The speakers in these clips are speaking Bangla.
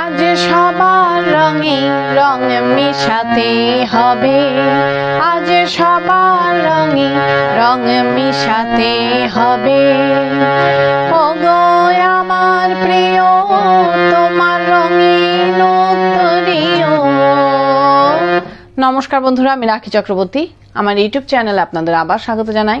আজ সবার রঙে রং মিশাতে হবে। আজ সবার রঙে রং মিশাতে হবে। ওগো আমার প্রিয়, তোমার রঙিন নমস্কার বন্ধুরা, আমি রাখি চক্রবর্তী। আমার ইউটিউব চ্যানেলে আপনাদের আবার স্বাগত জানাই।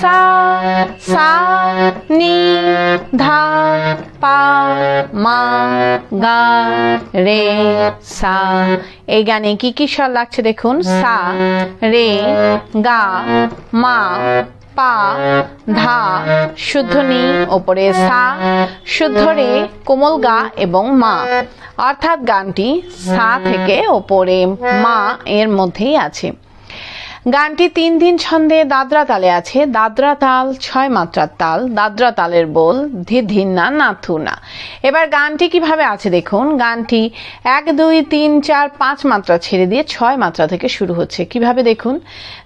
সা সা নি ধা পা মা গা রে সা এই গানে কি কি স্বর লাগছে দেখুন? সা রে, গা, মা, পা, ধা, শুদ্ধ নি, ওপরে সা, শুদ্ধ রে, কোমল গা এবং মা। অর্থাৎ গানটি সা থেকে ওপরে মা এর মধ্যেই আছে। গানটি তিন দিন ছন্দে দাদরা তালে আছে। দাদরা তাল, ছয় মাত্রার তাল, দাদরা তালের বোল, ধি ধিন্না নাথু না এবার গানটি কীভাবে আছে দেখুন। গানটি এক, দুই, তিন, চার, পাঁচ মাত্রা ছেড়ে দিয়ে ছয় মাত্রা থেকে শুরু হচ্ছে। কীভাবে দেখুন?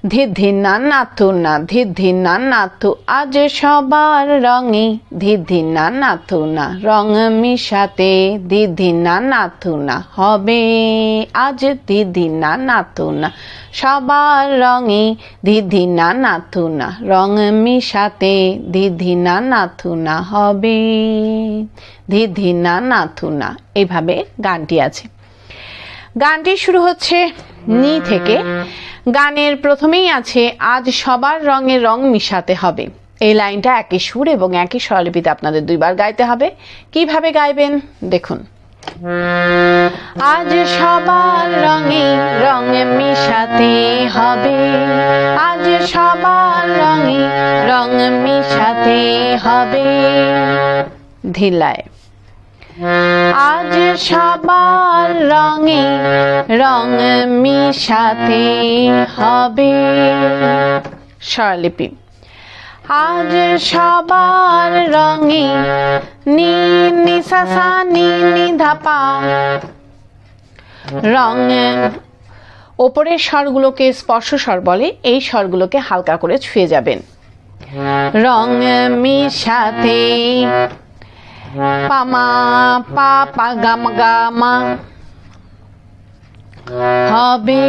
ধি ধিন্না নাথু না ধি ধিন্না নাথু আজ সবার রঙে ধি ধিন্না নাথু না রং মিশাতে না হবে আজ ধি ধিন্না নাথু না। সবার রঙে দিধিনা নাথুনা রং মিশাতে দিধিনা নাথুনা হবে। দিধিনা নাথুনা এইভাবে গানটি আছে। গানটি শুরু হচ্ছে নি থেকে। গানের প্রথমেই আছে, আজ সবার রঙে রং মিশাতে হবে। এই লাইনটা একই সুর এবং একই স্বরলিপিতে আপনাদের দুইবার গাইতে হবে। কীভাবে গাইবেন? দেখুন। আজ সবার রঙে রঙে মিশাতে হবে। আজ সবার রঙে রং মিশাতে হবে। ধিলায় আজ সবার রঙে রং মিশাতে হবে। স্বরলিপি। আজ সবার রঙে নি নি সা সা নি নি ধাপা। রং ওপরের স্বরগুলোকে স্পর্শ স্বর বলে, এই স্বরগুলোকে হালকা করে ছুঁয়ে যাবেন। রং মিশাতে পামা, পা পা, গাম, গামা। হবে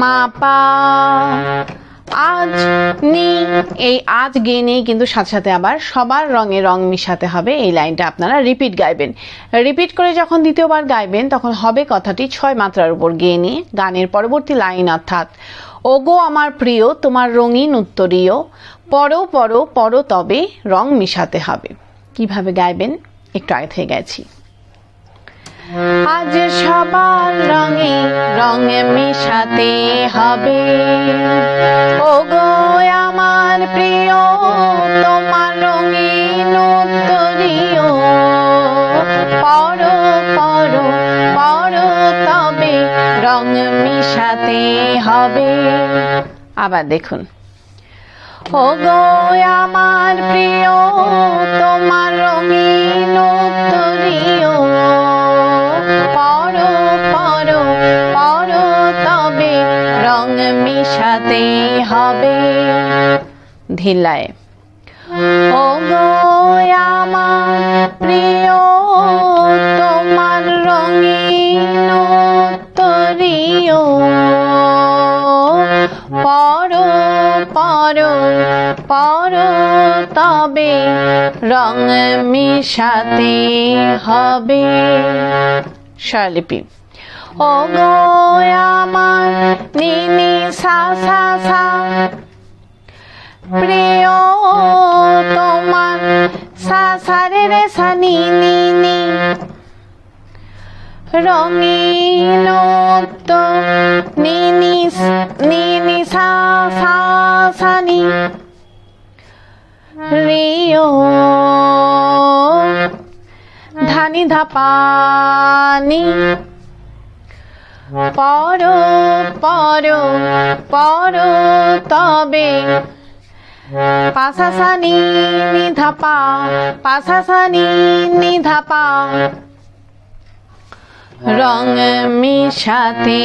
মা পা আজ নি, এই আজ গেয়ে নিয়ে কিন্তু সাথে সাথে আবার সবার রঙে রং মিশাতে হবে। এই লাইনটা আপনারা রিপিট গাইবেন। রিপিট করে যখন দ্বিতীয়বার গাইবেন, তখন হবে কথাটি ছয় মাত্রার উপর গেয়ে নিয়ে গানের পরবর্তী লাইন অর্থাৎ, ওগো আমার প্রিয়, তোমার রঙিন উত্তরীয়, পরো পরো পরো তবে রং মিশাতে হবে। কীভাবে গাইবেন? একটু আগে থেকে গেছি আজ সবার রঙে রঙে মিশাতে হবে। ও গো আমার প্রিয়, তোমার রঙিন উত্তরীয়। পর পর পর তবে রং মিশাতে হবে। আবার দেখুন। ও গো আমার প্রিয়, তোমার রঙিন উত্তরীয়। পর পর পর তবে রং মিশাতে হবে। ধিলায় ও গো আমার প্রিয়, তোমার রঙিন পর পর পর তবে রং মিশাতে হবে। স্বরলিপি ও গো আমার নিনি সা সা সা। প্রিয় তোমার সা সা রে রে সা নি নি নি। রঙিন তো নি নি নি নি সা সা সা নি। রিও ধা নিধা পানি পর পর পর তবে। পাশাসানি নিধা পা পাশাসানি নিধা পা রং মিশাতে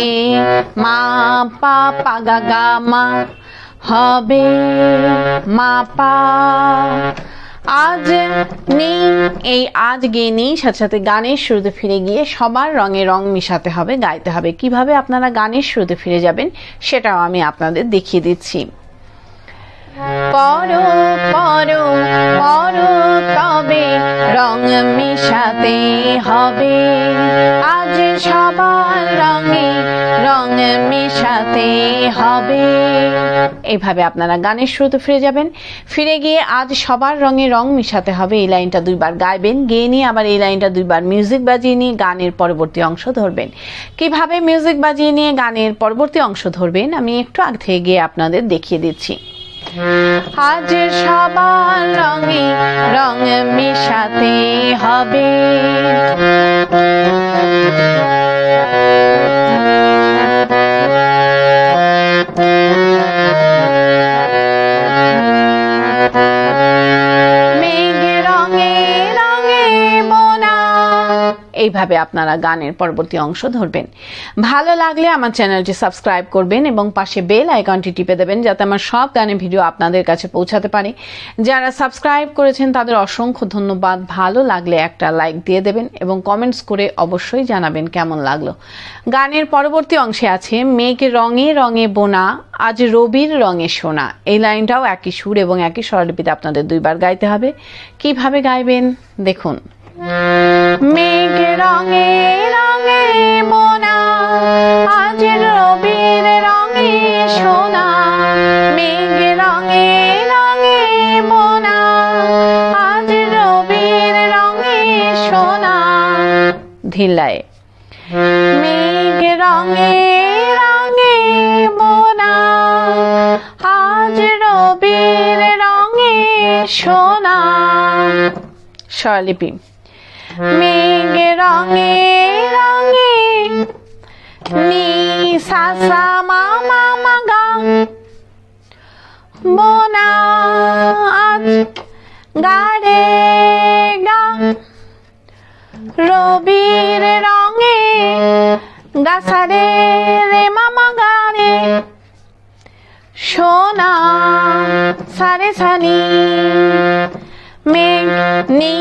মা, পা গা, মা। হবে মা, পা। আজ নেই, এই আজ নেই, সাথে সাথে গানের শুরুতে ফিরে গিয়ে সবার রঙে রং মিশাতে হবে, গাইতে হবে। কীভাবে আপনারা গানের শুরুতে ফিরে যাবেন, সেটাও আমি আপনাদের দেখিয়ে দিচ্ছি। পর পর পর তবে রং মিশাতে হবে। আজ সবার রঙে রং মিশাতে হবে। এইভাবে আপনারা গানের শুরুতে ফিরে যাবেন। ফিরে গিয়ে আজ সবার রঙে রং মিশাতে হবে। এই লাইনটা দুইবার গাইবেন, গেয়ে নিয়ে আবার এই লাইনটা দুইবার মিউজিক বাজিয়ে নিয়ে গানের পরবর্তী অংশ ধরবেন। কীভাবে মিউজিক বাজিয়ে নিয়ে গানের পরবর্তী অংশ ধরবেন, আমি একটু আগ থেকে গিয়ে আপনাদের দেখিয়ে দিচ্ছি। আজ সবার রঙে রং মিশাতে হবে। এইভাবে আপনারা গানের পরবর্তী অংশ ধরবেন। ভালো লাগলে আমার চ্যানেলটি সাবস্ক্রাইব করবেন এবং পাশে বেল আইকনটি টিপে দেবেন যাতে আমার সব গানের ভিডিও আপনাদের কাছে পৌঁছাতে পারে। যারা সাবস্ক্রাইব করেছেন তাদের অসংখ্য ধন্যবাদ। ভালো লাগলে একটা লাইক দিয়ে দেবেন এবং কমেন্টস করে অবশ্যই জানাবেন কেমন লাগল। গানের পরবর্তী অংশে আছে, মেঘ রঙে রঙে বোনা, আজ রবির রঙে সোনা। এই লাইনটাও একই সুর এবং একই স্বরলিপিতে আপনাদের দুইবার গাইতে হবে। কীভাবে গাইবেন? দেখুন। রঙে রঙে বোনা আজ রবির রঙে সোনা, মেঘ রঙে রঙে বোনা আজ রবির রঙে সোনা। ধিলায় মেঘ রঙে রঙে বোনা আজ রবির রঙে সোনা। স্বরলিপি। মেঘ রঙে রঙে নি সা সা মা মা মা গা বোনা আজ গাড়ে গা। রবির রঙে গাছারে রে মামা গারে সোনা সারে সানি মেঘ নি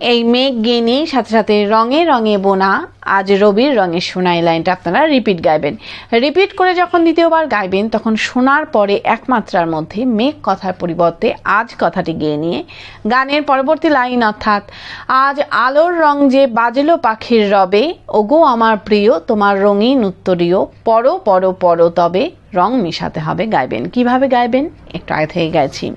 এই মেঘ গিনি, সাথে সাথে রঙে রঙে বোনা, আজ রবির রঙে সোনা এই লাইনটা আপনারা রিপিট গাইবেন। রিপিট করে যখন দ্বিতীয়বার গাইবেন, তখন শোনার পরে একমাত্রার মধ্যে মেঘ কথার পরিবর্তে আজ কথাটি গেয়ে নিয়ে গানের পরবর্তী লাইন অর্থাৎ, আজ আলোর রং যে বাজলো পাখির রবে, ওগো আমার প্রিয়, তোমার রঙিন উত্তরীয় পরো পরো পরো তবে রং মিশাতে হবে। গাইবেন। কীভাবে গাইবেন? একটু আগে থেকে গাইছি।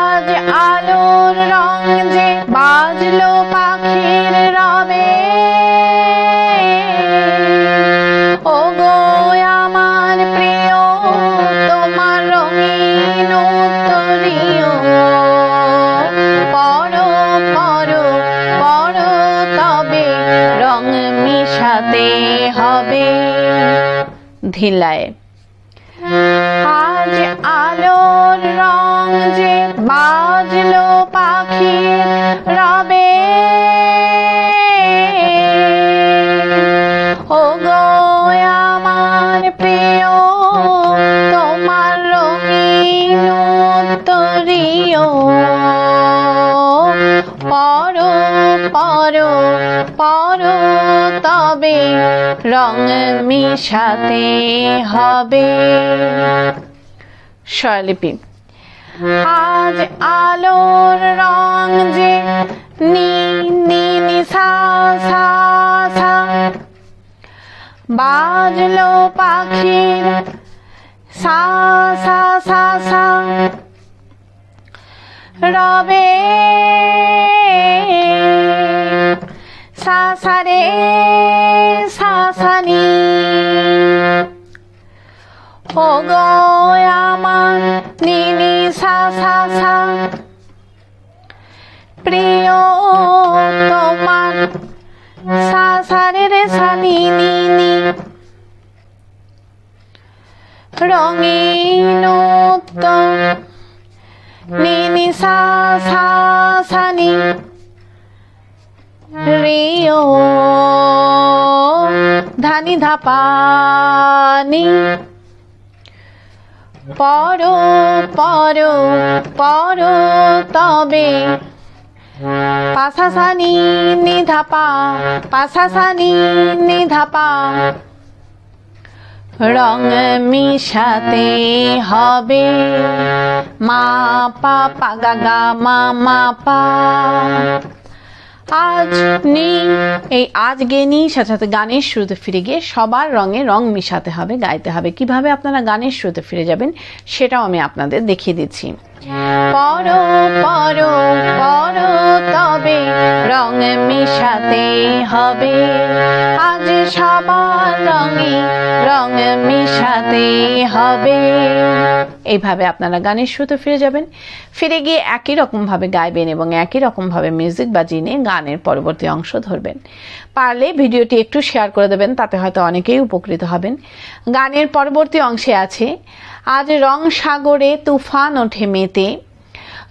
আজ আলোর রং যে বাজলো পাখির রবে। ও গো আমার প্রিয়, তোমার রঙিন তবে রং হবে। ধিলায় যে বাজলো পাখি রবে। ও গো আমার প্রিয়, তোমার রঙিন উত্তরীয়। পরো পরো পরো, তবে রং মিশাতে হবে। স্বরলিপি। আজ আলোর রং যে নি নি নি, সা সা সা। বাজলো পাখির সা সা সা সা। রবে সা সা রে, সা সা নি। গো আমার নিনি সা সা সা। প্রিয় তোমার সা সা রে রে সা, নি রঙিন নি সা সা সা ধানি ধাপানি। পর পর পর তবে। পাশাসানি নিধাপা পাশাসানি নিধাপা রং মিশাতে হবে। মা পা পা গা, মা মা পা। আজ নেই। এই আজ গে নেই, সাথে সাথে গানের শুরুতে ফিরে গিয়ে সবার রঙে রং মিশাতে হবে, গাইতে হবে। কীভাবে আপনারা গানের শুরুতে ফিরে যাবেন সেটাও আমি আপনাদের দেখিয়ে দিচ্ছি। পর পর পর রং মিশাতে হবে। আজ সবার রঙে রং মিশাতে হবে। এইভাবে আপনারা গানের শুরুতে ফিরে যাবেন। ফিরে গিয়ে একই রকমভাবে গাইবেন এবং একই রকমভাবে মিউজিক বাজিয়ে নিয়ে গানের পরবর্তী অংশ ধরবেন। পারলে ভিডিওটি একটু শেয়ার করে দেবেন, তাতে হয়তো অনেকেই উপকৃত হবেন। গানের পরবর্তী অংশে আছে, আজ রং সাগরে তুফান ওঠে মেতে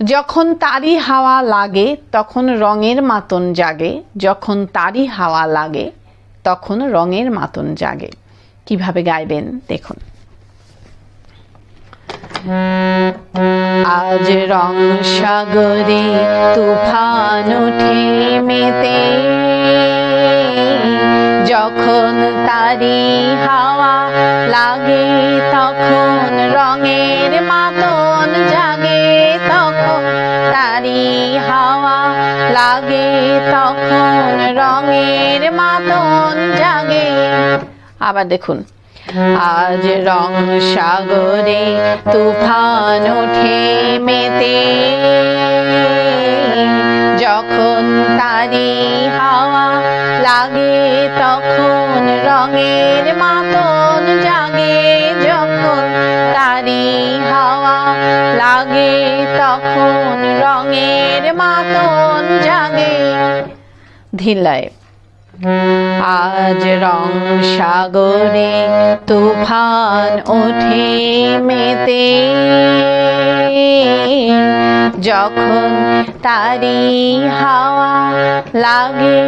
যখন তারি হাওয়া লাগে, তখন রঙের মাতন জাগে। যখন তারি হাওয়া লাগে, তখন রঙের মাতন জাগে। কীভাবে গাইবেন? দেখুন। আজ রং সাগরে তুফান ওঠে মেতে। যখন তারি হাওয়া লাগে, তখন রঙের মাতন জাগে। তারি হাওয়া লাগে তখন রঙের মাতন জাগে। আবার দেখুন, আজ রং সাগরে তুফান ওঠে মেতে। যখন তারি হাওয়া লাগে তখন রঙের মাতন জাগে। রঙের মাতন জাগে। ধিলায় আজ রং সাগরে তুফান ওঠে মেতে। যখন তারি হাওয়া লাগে,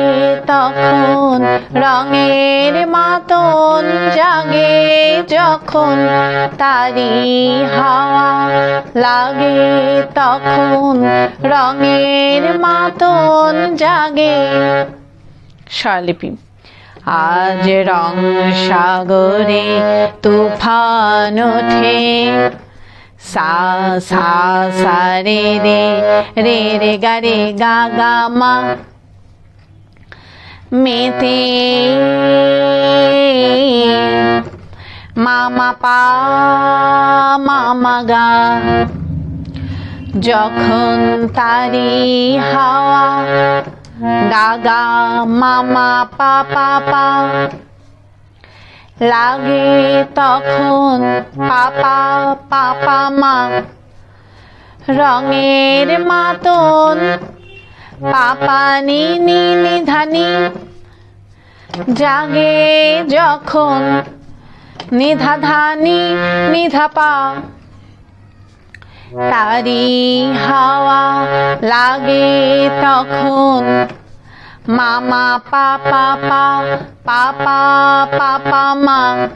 তখন রঙের মাতন জাগে। যখন তারি হাওয়া লাগে, তখন রঙের মাতন জাগে। স্বরলিপি আজ রং সাগরে তুফান ওঠে। সা সা সা, রে রে রে রে, গা রে, গা গা, মা। মেতে মামা পা, মামা গা। যখন তারি হাওয়া গাগা মামা পা পা লাগে তখন পাপা পাপা মা। রঙের মাতন পাপা নি নি নি ধানি। জাগে যখন নিধা ধানি, নিধা পা। তারি হাওয়া লাগে তখন। মামা, পাপা, পা, পাপা পাপা, মা।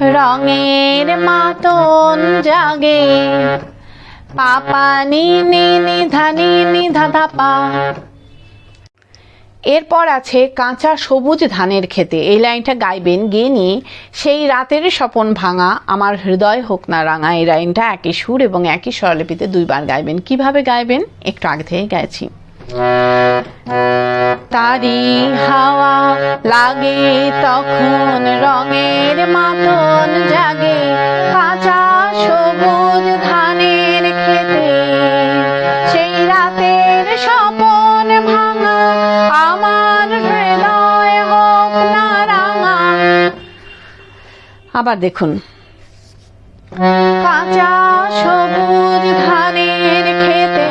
রঙের মাতন জাগে। পাপা নি নি নি ধানি নি ধাধা পা। এরপর আছে কাঁচা সবুজ ধানের খেতে এই লাইনটা গাইবেন, গিয়ে নিয়ে সেই রাতের স্বপন ভাঙা, আমার হৃদয় হোক না রাঙা, এই লাইনটা একই সুর এবং একই স্বরলিপিতে দুইবার গাইবেন। কীভাবে গাইবেন? একটু আগে থেকে গাইছি। তারি হাওয়া লাগে তখন রঙের মাতন জাগে, কাঁচা সবুজ ধানের খেতে সেই রাতের স্বপন ভাঙা আবার দেখুন। কাঁচা সবুজ ধানের খেতে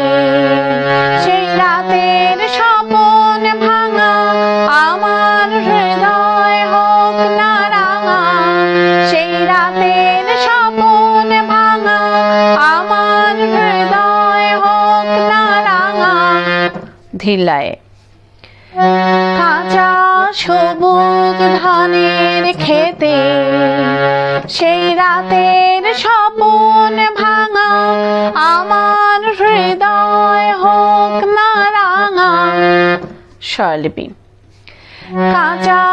সেই রাতের স্বপন ভাঙা আমার হৃদয় হোক না রাঙা। সেই রাতের স্বপন ভাঙা আমার হৃদয় হোক না রাঙা। ধিলায় সবুজ ধানের খেতে সেই রাতের স্বপন ভাঙা, আমার হৃদয় হোক না রাঙা। স্বরলিপি। কাঁচা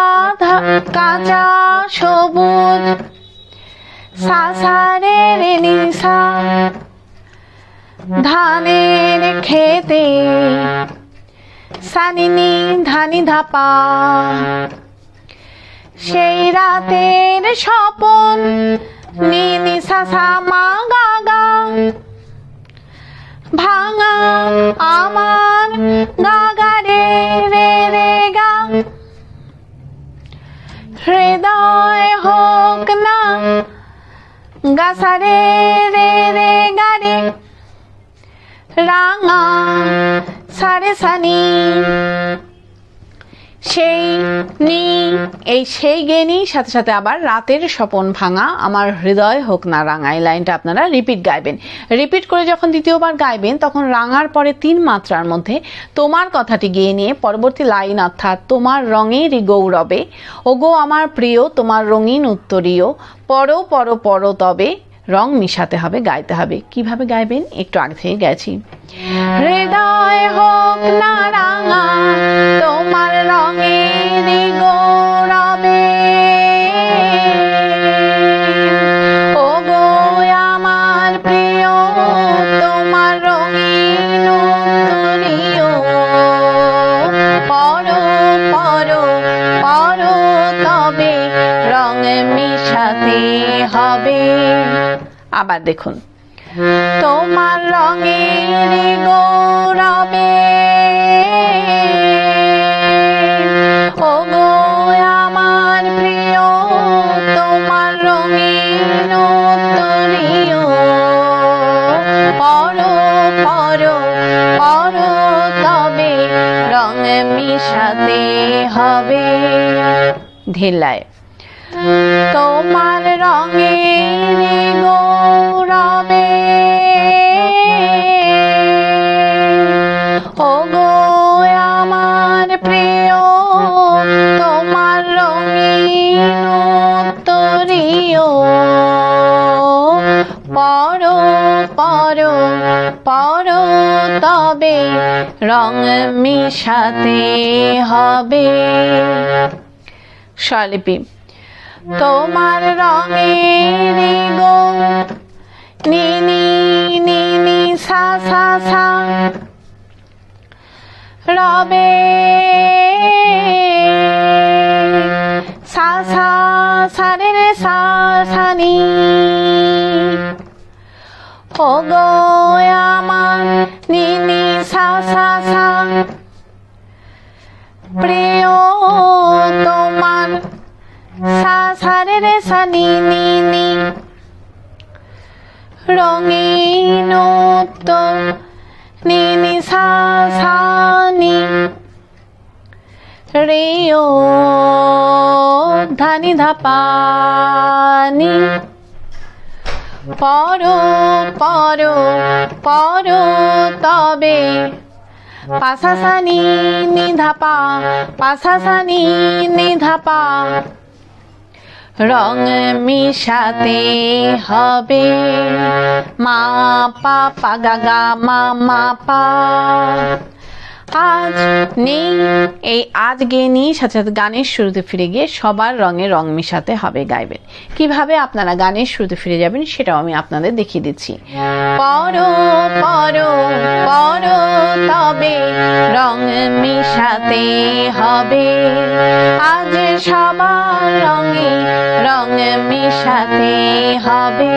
কাঁচা সবুজ, সাসারের নিশা, ধানের খেতে সানিনি ধানি ধাপা। সেই রাতের স্বপন নিনি সাসা মা গাগা ভাঙা আমার গাগা রে রে রে গা। হৃদয় হোক না গাসা রে রে রে গা রে। রাঙা সারে সানি। সেই নি, এই সেই গেনি, সাথে সাথে আবার রাতের স্বপন ভাঙা, আমার হৃদয় হোক না রাঙা, এই লাইনটা আপনারা রিপিট গাইবেন। রিপিট করে যখন দ্বিতীয়বার গাইবেন, তখন রাঙার পরে তিন মাত্রার মধ্যে তোমার কথাটি গিয়ে নিয়ে পরবর্তী লাইন অর্থাৎ তোমার রঙেরই গৌরবে। ওগো আমার প্রিয়, তোমার রঙিন উত্তরীয়, পর পর পর তবে রং মিশাতে হবে গাইতে হবে। কীভাবে গাইবেন? একটু আগে থেকে গেছি। হৃদয় হোক না আবার দেখুন। তোমার রঙের গৌরবে ও গো আমার প্রিয় তোমার রঙিন উত্তরীয় পর পর পর তবে রং মিশাতে হবে। ঢেলায় তোমার রঙের পর পর, তবে রং মিশাতে হবে। স্বলিপি তোমার রঙের গো নি সা সা সা, রবে, সা সা সা রে, সা সা, নি। ও গো আমার নি নি সা সা সা প্রিয় তোমার সা সা রে সা নি নি রঙিন তো নি নি সা সা নি। রেও ধানি ধাপানি। পর পর পর তবে। পাশাসানি নিধাপা পাশাসানি নিধাপা রং মিশাতে হবে। মা পা পা গা, মা মা পা। আজ নেই। এই আজ গেয়ে নিয়ে সাথে সাথে গানের শুরুতে ফিরে গিয়ে সবার রঙে রং মেশাতে হবে গাইবেন। কীভাবে আপনারা গানের শুরুতে ফিরে যাবেন সেটাও আমি আপনাদের দেখিয়ে দিচ্ছি। পরো পরো পরো তবে রং মেশাতে হবে। আজ সবার রঙে রং মেশাতে হবে।